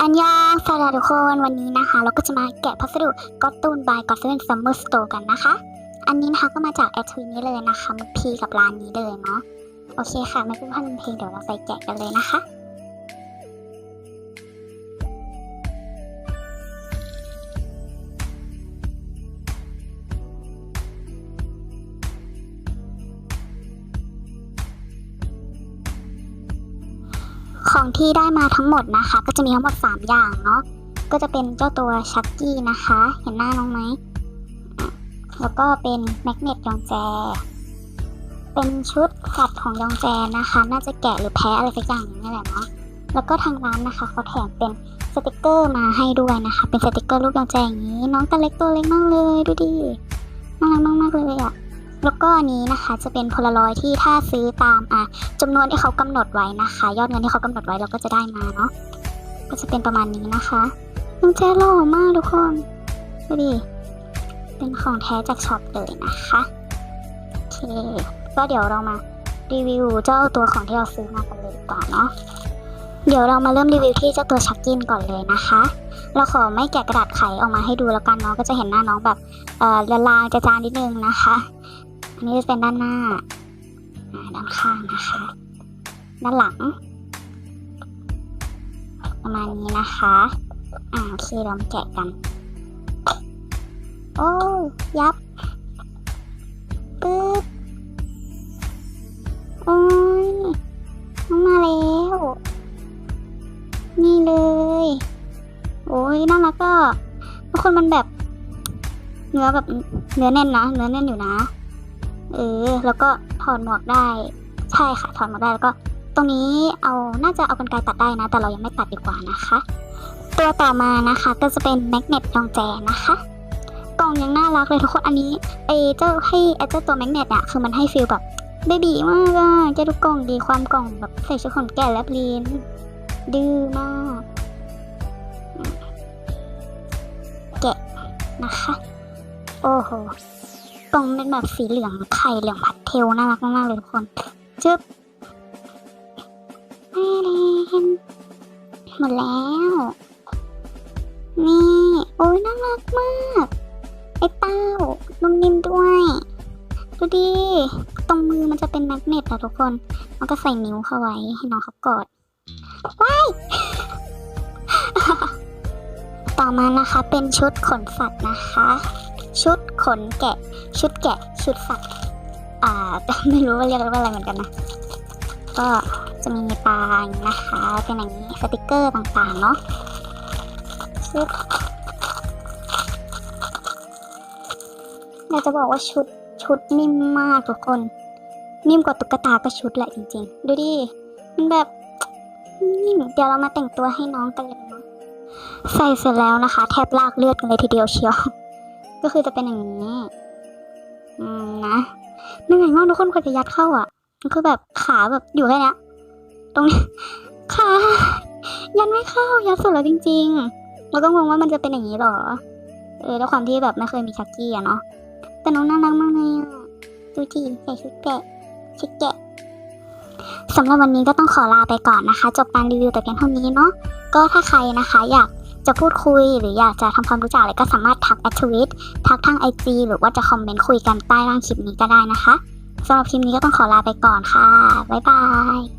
อันยาสวัสดีทุกคนวันนี้นะคะ เราก็จะมาแกะพัสดุก็ตูนบายก็ตูนซัมเมอร์สโตร์กันนะคะ อันนี้นะคะก็มาจากแอดทวินนี้เลยนะคะมุกพีกับร้านนี้เลยเนาะโอเคค่ะ ไม่พูดพันเพลงเดี๋ยวเราไปแกะกันเลยนะคะ ของที่ได้มาทั้งหมดนะคะ ก็จะมีทั้งหมด 3 อย่างเนาะก็จะเป็นเจ้าตัวชักกี้นะคะ เห็นหน้าน้องไหม แล้วก็เป็นแมกเนตยองแจ เป็นชุดสัตว์ของยองแจนะคะ น่าจะแกะหรือแพ้อะไรสักอย่างนี่แหละเนาะแล้วก็ทางร้านนะคะเขาแถมเป็นสติกเกอร์มาให้ด้วยนะคะ เป็นสติกเกอร์รูปยองแจอย่างนี้ น้องตัวเล็กตัวเล็กมากเลยดูดิน่ารักมากมากๆเลยอะ แล้วก็อันนี้นะคะจะเป็นพลารอยที่ถ้าซื้อตามอะจำนวนที่เขากำหนดไว้นะคะ ยอดเงินที่เขากำหนดไว้เราก็จะได้มาเนาะก็จะเป็นประมาณนี้นะคะน้องแจ๊หล่อมากทุกคนดูดิเป็นของแท้จากช็อปเลยนะคะโอเคก็เดี๋ยวเรามารีวิวเจ้าตัวของที่เราซื้อมากันเลยดีกว่าเนาะเดี๋ยวเรามาเริ่มรีวิวที่เจ้าตัวชักกินก่อนเลยนะคะ เราขอไม่แกะกระดาษไขออกมาให้ดูแล้วกันเนาะก็จะเห็นหน้าน้องแบบเอ่อละลางๆจางนิดนึงนะคะ นนี้จะเป็นด้านหน้า ด้านข้างนะคะ ด้านหลัง ประมาณนี้นะคะ อ่าโอเคเรามาแกะกัน โอ้ยับปึ๊บโอ้ยน้องมาแล้วนี่เลย โอ้ยน่ารักก็ทุกคนมันแบบ เนื้อแบบเนื้อแน่นนะ เนื้อแน่นอยู่นะ เออ แล้วก็ถอดหมวกได้ ใช่ค่ะ ถอดหมวกได้แล้วก็ ตรงนี้เอาน่าจะเอากันไกรตัดได้นะ แต่เรายังไม่ตัดดีกว่านะคะ ตัวต่อมานะคะก็จะเป็นแมกเนตยองแจนะคะกล่องยังน่ารักเลยทุกคนอันนี้ไอเจ้าให้ไอเจ้าตัวแมกเนตอะคือมันให้ฟีลแบบเบบีมากอะจะดูกล่องดีความกล่องแบบใส่ชุดขนแก่และลีนดื้อมากแกะนะคะ โอ้โห กล่องเป็นแบบสีเหลืองไข่เหลืองพัดเทลน่ารักมากๆเลยทุกคนจึ๊บแม่เดนหมดแล้ว นี่ โอ้ยน่ารักมาก ไอ้เต้านุ่มนิ่มด้วย ดูดิ ตรงมือมันจะเป็นแมกเนตอะทุกคนแล้วก็ใส่นิ้วเข้าไว้ให้น้องเขากอดว้ายต่อมานะคะเป็นชุดขนสัตว์นะคะ ชุดขนแกะ ชุดแกะ ชุดสัตว์อ่าไม่รู้ว่าเรียกว่าอะไรเหมือนกันนะ ก็จะมีตาอย่างนี้นะคะ เป็นอย่างนี้สติกเกอร์ต่างๆเนาะชุดอยากจะบอกว่าชุดชุดนิ่มมากทุกคน นิ่มกว่าตุ๊กตาก็ชุดแหละจริงๆ ดูดิมันแบบนิ่มเดี๋ยวเรามาแต่งตัวให้น้องกันเลยเนาะใส่เสร็จแล้วนะคะ แทบลากเลือดกันเลยทีเดียวเชียว ก็คือจะเป็นอย่างนี้อืมนะเหนื่อยมาทุกคนกว่าจะยัดเข้าอะมันคือแบบขาแบบอยู่แค่นี้ตรงนี้ขายัดไม่เข้ายัดสุดแล้วจริง ๆ เราก็งงว่ามันจะเป็นอย่างนี้หรอ เออด้วความที่แบบไม่เคยมีชักกี้อะเนาะแต่น้องน่ารักมากเลยอะดูจีใส่ชุดแกะชุดแกะสำหรับวันนี้ก็ต้องขอลาไปก่อนนะคะ จบการรีวิวแต่เพียงเท่านี้เนาะก็ถ้าใครนะคะอยาก จะพูดคุยหรืออยากจะทำความรู้จักอะไรก็สามารถทักแอดทวิตทักทาง IG หรือว่าจะคอมเมนต์คุยกันใต้ล่างคลิปนี้ก็ได้นะคะสำหรับคลิปนี้ก็ต้องขอลาไปก่อนค่ะ บ๊ายบาย